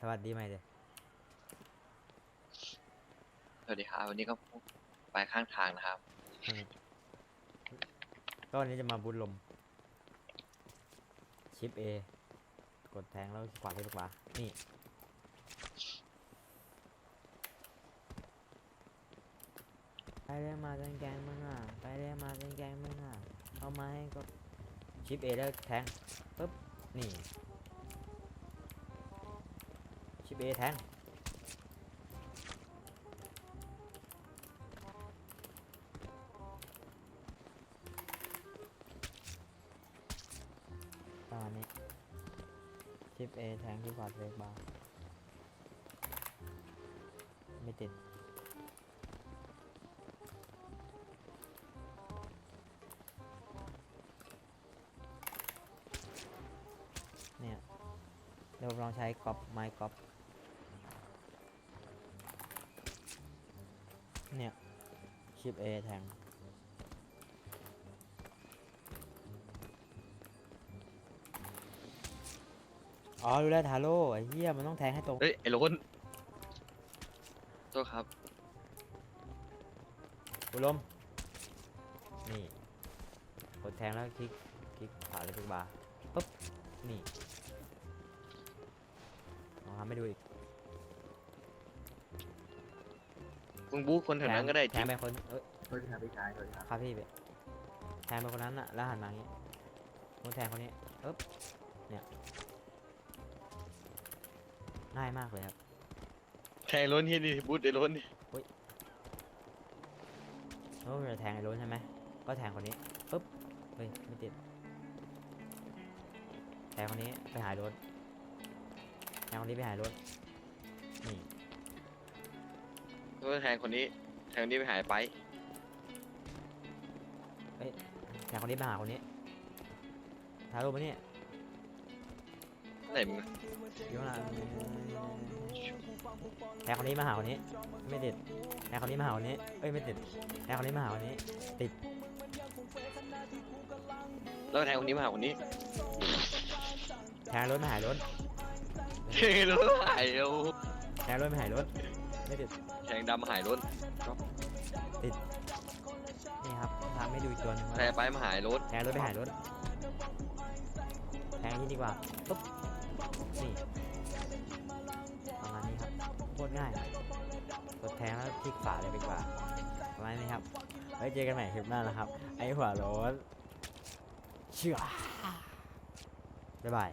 สวัสดีใหม่เลยสวัสดีครับ วันนี้ก็ไปข้างทางนะครับ ก็วันนี้จะมาบุญลม ชิป A กดแทงแล้วขวาไปขวานี่ไปเรียกมาเป็นแกงมึงอะไปเรียกมาเป็นแกงมึงอะเอามาให้ก็ชิป A แล้วแทงปุ๊บนี่ ชิป A แทงประมาณนี้ชิป A แทงที่ขวาเบรกบาร์ไม่ติดเนี่ยเดี๋ยวลองใช้ก๊อปไม้ก๊อป เนี่ยชิป A แทงอ๋อรู้แล้วทาโร่ไอ้เหี้ยมันต้องแทงให้ตรงเฮ้ยไอ้โรนโทษครับบุลมนี่กดแทงแล้วคลิกคลิกขวาเลยทุกบาร์ปุ๊บนี่ลองทำให้ดูอีก มึงบู๊คนแถวนั้นก็ได้แทจิ๊งบไปคนเอ้ยสวัสดีครับพี่ชายสวัสดีครับครับพี่ไปแทงไปคนนั้นอะแล้วหันมาอย่างงี้คนแทงคนนี้ปึ๊บเนี่ยง่ายมากเลยครับแทงโรนที่นี่บู๊ไอ้โรนนี่แล้วมันจะแทงไอ้โรนใช่ไหมก็แทงคนนี้ปึ๊บเฮ้ยไม่ติดแทงคนนี้ไปหายโรนแทงคนนี้ไปหายโรนนี่แล้ว ก็แทงคนนี้ แทงคนนี้ไปหายไปแทงคนนี้ไปหาคนนี้ถ่ายรูปมานี่ไหนมึงอะอยู่ข้างหลังแทงคนนี้มาหาคนนี้ ไม่ติดแทงคนนี้มาหาคนนี้ เอ้ยไม่ติดแทงคนนี้มาหาคนนี้ติดแล้วก็แทงคนนี้มาหาคนนี้ แทงรถไม่หายรถแทงไอ้โรนหายเอาแทงรถไม่หายรถ ไม่ติดแทงดำมาหายโรนนี่ครับทำให้ดูอีกตัวหนึงแทว่างไปมาหายโรนแทงรถไม่หายรถแทงที่ดีกว่าปุ๊บนี่ประมาณนี้ครับโคตรง่ายกดแทงแล้วคลิกฝาเลยดีกว่าประมาณนี้ครับไว้เจอกันใหม่คลิปหน้านะครับ ไอ้หัวโรถเชื่อบ๊ายบาย